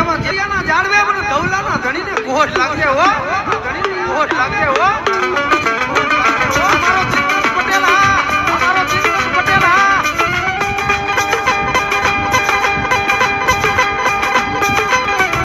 એમાં કેરિયાના જાળવે પણ ધવલાના ધણીને ગોળ લાગે હો. ધણીને